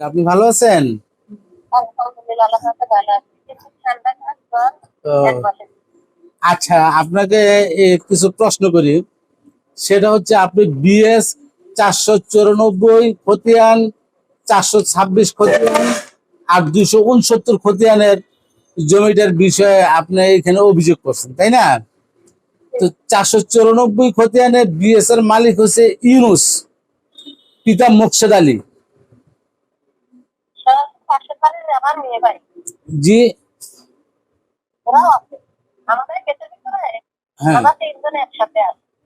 আপনি ভালো আছেন? আচ্ছা আপনাকে কিছু প্রশ্ন করি। সেটা হচ্ছে আপনি বিএস চারশো চুরানব্বই খতিয়ান চারশো ছাব্বিশ খতিয়ান আর দুইশো উনসত্তর খতিয়ানের জমিটার বিষয়ে আপনি এখানে অভিযোগ করছেন তাই না? তো চারশো চুরানব্বই খতিয়ানের বিএস এর মালিক হচ্ছে ইউনুস পিতা মোকসেদ আলী। জি। হ্যাঁ।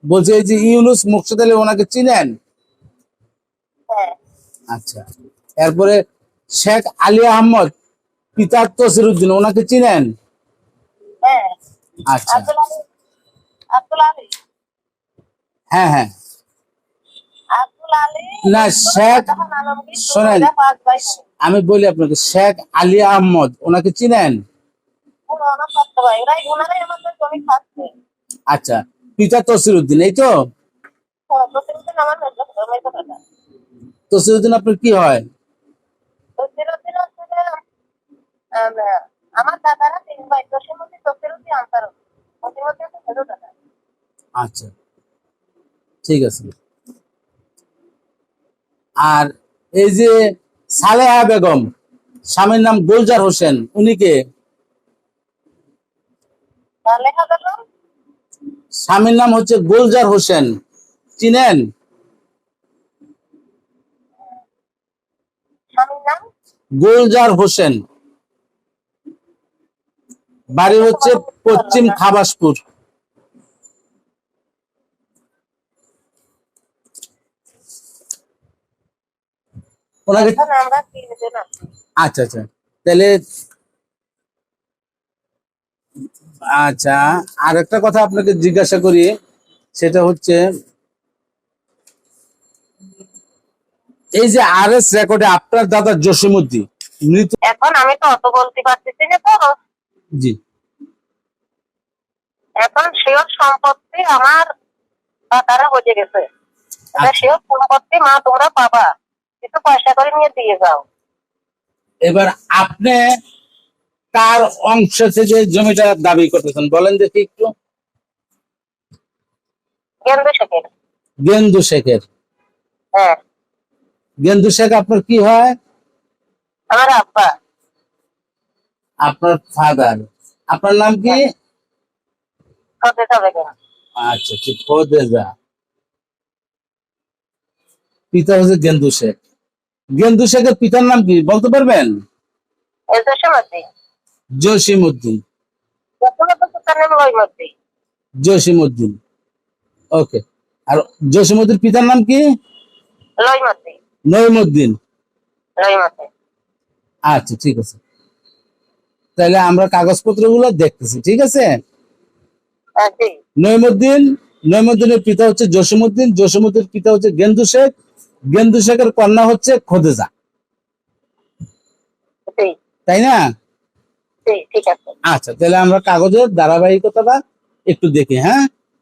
বলছে এই যে ইউনুস মোকসেদ আলী ওনাকে চিনেন? হ্যাঁ আচ্ছা। এরপরে শেখ আলী আহমদ পিতা তসিরুদ্দিন ওনাকে চিনেন? হ্যাঁ। আচ্ছা। হ্যাঁ হ্যাঁ। না, শেখ- শোনেন। আমি বলি আপনাকে শেখ আলী আহমদ ওনাকে চিনেন? আচ্ছা পিতা তসিরুদ্দিন এই তো? হ্যাঁ, দাদা তসিরুদ্দিন আপনার কি হয়? আমার দাদারা তিন ভাই মধ্যে দাদা। আচ্ছা ঠিক আছে। আর এই যে সালেহা বেগম স্বামীর নাম গুলজার হোসেন উনি কে স্বামীর নাম হচ্ছে গুলজার হোসেন। চিনেন? গুলজার হোসেন। বাড়ি হচ্ছে পশ্চিম খাবাসপুর। ওনাকে আচ্ছা আচ্ছা। তাহলে আচ্ছা আর একটা কথা আপনাকে জিজ্ঞাসা করি সেটা হচ্ছে এই যে আর এস রেকর্ডে আপনার দাদা জসিমুদ্দি মৃত এখন আমি তো অত বলতে পারতেছি না তো। জি। এখন সেও সম্পত্তি আমার দাদারা বুঝে গেছে। আচ্ছা। সেও সম্পত্তি মা তোমরা পাবা। কিছু পয়সা করে নিয়ে দিয়ে যাও। এবার আপনি কার অংশ থেকে জমিটা দাবি করতেছেন? বলেন দেখি একটু। গেন্দু শেখের। গেন্দু শেখের। হ্যাঁ। গেন্দু শেখ আপনার কি হয়? আমার আব্বা। আপনার ফাদার। আপনার নাম কি? কেন? আচ্ছা ঠিক ফদেজা পিতা হচ্ছে গেন্দু শেখ। গেন্দু শেখের পিতার নাম কি? বলতে পারবেন? এই তো সমাধি জসিম উদ্দিন যখন তো তার নাম লইমদ্দি জসিম উদ্দিন ওকে। আর জসিম উদ্দিন পিতার নাম কি? নইমুদ্দিন আচ্ছা ঠিক আছে। তাহলে আমরা কাগজপত্রগুলো দেখতেছি ঠিক আছে? হ্যাঁ, নইমুদ্দিন নইমুদ্দিনের পিতা হচ্ছে জসিমুদ্দিন জসিমুদ্দিনের পিতা হচ্ছে গেন্দু শেখ গেন্দু শেখের কন্যা হচ্ছে খোদেজা। তাই না? আচ্ছা তাহলে আমরা কাগজের ধারাবাহিকতাটা একটু দেখি হ্যাঁ?